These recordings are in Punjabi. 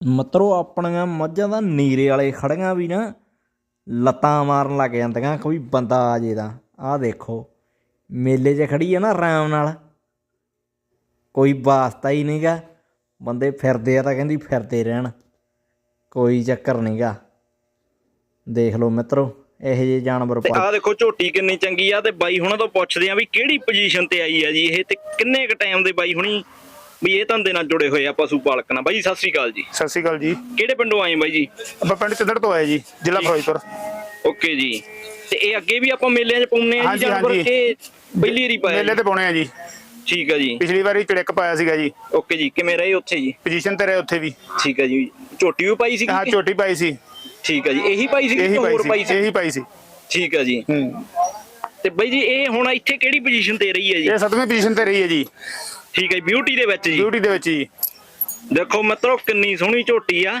ਮਤਰੋ ਆਪਣੀਆਂ ਮੱਝਾਂ ਦਾ ਨੀਰੇ ਵਾਲੇ ਖੜੀਆਂ ਵੀ ਨਾ ਲੱਤਾਂ ਮਾਰਨ ਲੱਗ ਜਾਂਦੀਆਂ ਕੋਈ ਬੰਦਾ ਆ ਜੇ ਦਾ ਆਹ ਦੇਖੋ ਮੇਲੇ 'ਚ ਖੜੀ ਆ ਨਾ ਆਰਾਮ ਨਾਲ। ਕੋਈ ਵਾਸਤਾ ਹੀ ਨਹੀਂਗਾ ਬੰਦੇ ਫਿਰਦੇ ਆ ਤਾਂ ਕਹਿੰਦੀ ਫਿਰਦੇ ਰਹਿਣ। ਕੋਈ ਚੱਕਰ ਨਹੀਂਗਾ ਦੇਖ ਲਓ ਮਿੱਤਰੋ ਇਹੋ ਜਿਹੇ ਜਾਨਵਰ ਤੇ ਪਾ ਆਹ ਦੇਖੋ ਝੋਟੀ ਕਿੰਨੀ ਚੰਗੀ ਆ ਤੇ ਬਾਈ ਹੁਣਾਂ ਤੋਂ ਪੁੱਛਦੇ ਆ ਵੀ ਕਿਹੜੀ ਪੋਜੀਸ਼ਨ ਤੇ ਆਈ ਆ ਜੀ? ਇਹ ਤੇ ਕਿੰਨੇ ਕ ਟਾਈਮ ਦੇ ਬਾਈ ਹੁਣੀ ਵੀ ਇਹ ਧੰਦੇ ਨਾਲ ਜੁੜੇ ਹੋਏ ਆ ਪਸ਼ੂ ਪਾਲਕ ਨਾਲ। ਬਾਈ ਸਤਿ ਸ੍ਰੀ ਅਕਾਲ ਜੀ। ਸਤਿ ਸ਼੍ਰੀ ਅਕਾਲ ਜੀ। ਕਿਹੜੇ ਪਿੰਡੋਂ ਆਏ ਬਾਈ ਜੀ? ਆਪਾਂ ਪਿੰਡ ਚੰਦੜ ਤੋਂ ਆਏ ਜੀ ਜ਼ਿਲ੍ਹਾ ਫਿਰੋਜ਼ਪੁਰ। ਓਕੇ ਜੀ। ਤੇ ਇਹ ਅੱਗੇ ਵੀ ਆਪਾਂ ਮੇਲਿਆਂ 'ਚ ਪਾਉਂਦੇ ਆ ਜੀ ਜਾਨਵਰ। ਕਿ ਪਹਿਲੀ ਵਾਰੀ ਪਾਇਆ ਮੇਲੇ? ਤੇ ਪਾਉਣੇ ਆ ਜੀ। ਠੀਕ ਆ ਜੀ। ਪਿਛਲੀ ਵਾਰੀ ਚੜਿੱਕ ਪਾਇਆ ਸੀਗਾ ਜੀ। ਓਕੇ ਜੀ। ਕਿਵੇਂ ਰਹੇ ਉੱਥੇ ਜੀ? ਪੋਜੀਸ਼ਨ ਤੇ ਰਹੇ ਉੱਥੇ ਵੀ। ਠੀਕ ਆ ਜੀ। ਝੋਟੀ ਵੀ ਪਾਈ ਸੀ ਹਾਂ ਝੋਟੀ ਪਾਈ ਸੀ। ਠੀਕ ਆ ਜੀ। ਇਹੀ ਪਾਈ ਸੀ ਇਹੀ ਕਿ ਹੋਰ ਪਾਈ ਸੀ? ਇਹੀ ਪਾਈ ਸੀ। ਠੀਕ ਆ ਜੀ। ਹੂੰ। ਤੇ ਬਾਈ ਜੀ ਇਹ ਹੁਣ ਇੱਥੇ ਕਿਹੜੀ ਪੋਜੀਸ਼ਨ ਤੇ ਰਹੀ ਹੈ ਜੀ? ਇਹ ਸੱਤਵੀਂ ਪੋਜੀਸ਼ਨ ਤੇ ਰਹੀ ਹੈ ਜੀ। ਠੀਕ ਹੈ ਬਿਊਟੀ ਦੇ ਵਿੱਚ ਜੀ। ਡਿਊਟੀ ਦੇ ਵਿੱਚ ਜੀ। ਦੇਖੋ ਮਿੱਤਰੋ ਕਿੰਨੀ ਸੋਹਣੀ ਝੋਟੀ ਆ।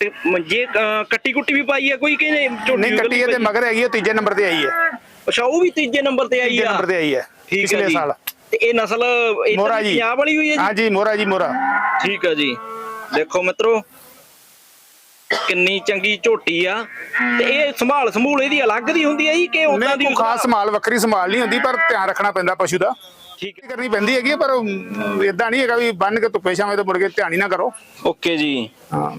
ਤੇ ਮ- ਜੇ ਅਹ, ਕੱਟੀ ਕੁੱਟੀ ਵੀ ਪਾਈ ਆ ਕੋਈ ਕਿ ਝੋਟੀ ਨਹੀਂ ਕੱਟੀ ਹੈ ਤੇ ਮਗਰ ਹੈਗੀ ਉਹ ਤੀਜੇ ਨੰਬਰ ਤੇ ਆਈ ਹੈ। ਅੱਛਾ ਉਹ ਵੀ ਤੀਜੇ ਨੰਬਰ ਤੇ ਆਈ ਤੀਜੇ ਆ? ਨੰਬਰ ਤੇ ਆਈ ਹੈ ਠੀਕ ਹੈ ਪਿਛਲੇ ਜੀ। ਸਾਲ। ਤੇ ਇਹ ਨਸਲ ਇੱਧਰ ਮੋਹਰਾ ਜੀ। ਪੰਜਾਬ ਵਾਲੀ ਹੋਈ ਹੈ ਜੀ? ਹਾਂ ਜੀ ਮੋਰਾ ਜੀ ਮੋਰਾ ਠੀਕ ਹੈ ਜੀ। ਦੇਖੋ ਮਿੱਤਰੋ ਕਿੰਨੀ ਚੰਗੀ ਝੋਟੀ ਆ ਤੇ ਇਹ ਸੰਭਾਲ ਸੰਭੂਲ ਇਹਦੀ ਅਲੱਗ ਦੀ ਹੁੰਦੀ ਹੈ ਜੀ ਕਿ ਉਦਾਂ ਦੀ ਨਹੀਂ ਖਾਸ ਸੰਭਾਲ? ਵੱਖਰੀ ਸੰਭਾਲ ਨਹੀਂ ਹੁੰਦੀ ਪਰ ਧਿਆਨ ਰੱਖਣਾ ਪੈਂਦਾ ਪਸ਼ੂ ਦਾ। ਠੀਕ। ਹੈ ਕਰਨੀ ਪੈਂਦੀ ਹੈਗੀ ਹੈ, ਪਰ ਇਦਾਂ ਨਹੀਂ ਹੈਗਾ ਵੀ ਬੰਨ ਕੇ ਧੁੱਪੇ ਛਾਵੇਂ ਤੋਂ ਮੁੜ ਕੇ ਧਿਆਨ ਹੀ ਨਾ ਕਰੋ। ਓਕੇ ਜੀ। ਹਾਂ।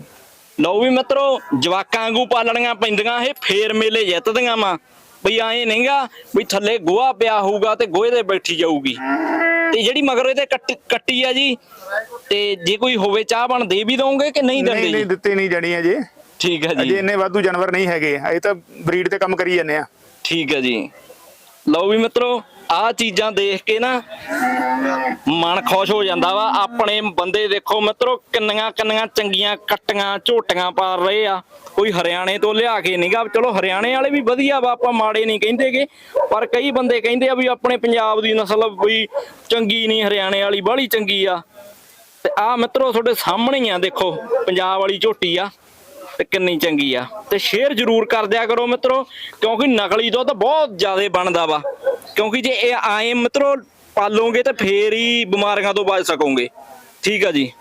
ਲਓ ਵੀ ਮਿੱਤਰੋ ਜਵਾਕਾਂ ਵਾਂਗੂ ਪਾਲਣੀਆਂ ਪੈਂਦੀਆਂ ਇਹ ਫੇਰ ਮੇਲੇ ਜਿੱਤਦੀਆਂ ਵਾ। ਬਈ ਐ ਨਹੀਂਗਾ ਵੀ ਥੱਲੇ ਗੋਹਾ ਪਿਆ ਹੋਊਗਾ ਤੇ ਗੋਹੇ ਤੇ ਬੈਠੀ ਜਾਊਗੀ। ਤੇ ਜਿਹੜੀ ਮਗਰ ਇਹਦੇ ਕੱਟ- ਕੱਟੀ ਆ ਜੀ ਤੇ ਜੇ ਕੋਈ ਹੋਵੇ ਚਾਹ ਬਣ ਦੇ ਵੀ ਦੋਗੇ ਕਿ ਨਹੀਂ ਦਿੰਦੇ ਨਹੀਂ ਨਹੀਂ ਜੀ ਦਿੱਤੇ ਨਹੀਂ ਜਾਣੀ ਅਜੇ ਠੀਕ ਹੈ ਅਜੇ ਜੀ ਇੰਨੇ ਵਾਧੂ ਜਾਨਵਰ ਨਹੀਂ ਹੈਗੇ ਅਜੇ ਤਾਂ ਬਰੀਡ ਤੇ ਕੰਮ ਕਰੀ ਜਾਂਦੇ ਆ। ਠੀਕ ਹੈ ਜੀ। ਲਓ ਵੀ ਮਿੱਤਰੋ ਆਹ ਚੀਜ਼ਾਂ ਦੇਖ ਕੇ ਨਾ ਮਨ ਖੁਸ਼ ਹੋ ਜਾਂਦਾ ਵਾ। ਆਪਣੇ ਬੰਦੇ ਦੇਖੋ ਮਿੱਤਰੋ, ਕਿੰਨੀਆਂ ਕਿੰਨੀਆਂ ਚੰਗੀਆਂ ਕੱਟੀਆਂ, ਝੋਟੀਆਂ ਪਾਲ ਰਹੇ ਆ। ਕੋਈ ਹਰਿਆਣੇ ਤੋਂ ਲਿਆ ਕੇ ਨਹੀਂਗਾ ਚਲੋ, ਹਰਿਆਣੇ ਵਾਲੇ ਵੀ ਵਧੀਆ ਵਾ, ਆਪਾਂ ਮਾੜੇ ਨਹੀਂ ਕਹਿੰਦੇਗੇ। ਪਰ ਕਈ ਬੰਦੇ ਕਹਿੰਦੇ ਆ ਵੀ ਆਪਣੇ ਪੰਜਾਬ ਦੀ ਨਸਲ ਕੋਈ ਚੰਗੀ ਨਹੀਂ, ਹਰਿਆਣੇ ਵਾਲੀ ਬਾਹਲੀ ਚੰਗੀ ਆ। ਤੇ ਆ ਮਿੱਤਰੋ, ਤੁਹਾਡੇ ਸਾਹਮਣੇ ਹੀ ਆ, ਦੇਖੋ, ਪੰਜਾਬ ਵਾਲੀ ਝੋਟੀ ਆ, ਤੇ ਕਿੰਨੀ ਚੰਗੀ ਆ। ਤੇ ਸ਼ੇਅਰ ਜ਼ਰੂਰ ਕਰ ਦਿਆ ਕਰੋ ਮਿੱਤਰੋ, ਕਿਉਂਕਿ ਨਕਲੀ ਦੁੱਧ ਬਹੁਤ ਜ਼ਿਆਦਾ ਬਣਦਾ ਵਾ। ਕਿਉਂਕਿ ਜੇ ਇਹ ਆਏ ਮਿੱਤਰੋ ਪਾਲੋਗੇ ਤੇ ਫੇਰ ਹੀ ਬਿਮਾਰੀਆਂ ਤੋਂ ਬਚ ਸਕੋਗੇ। ਠੀਕ ਆ ਜੀ।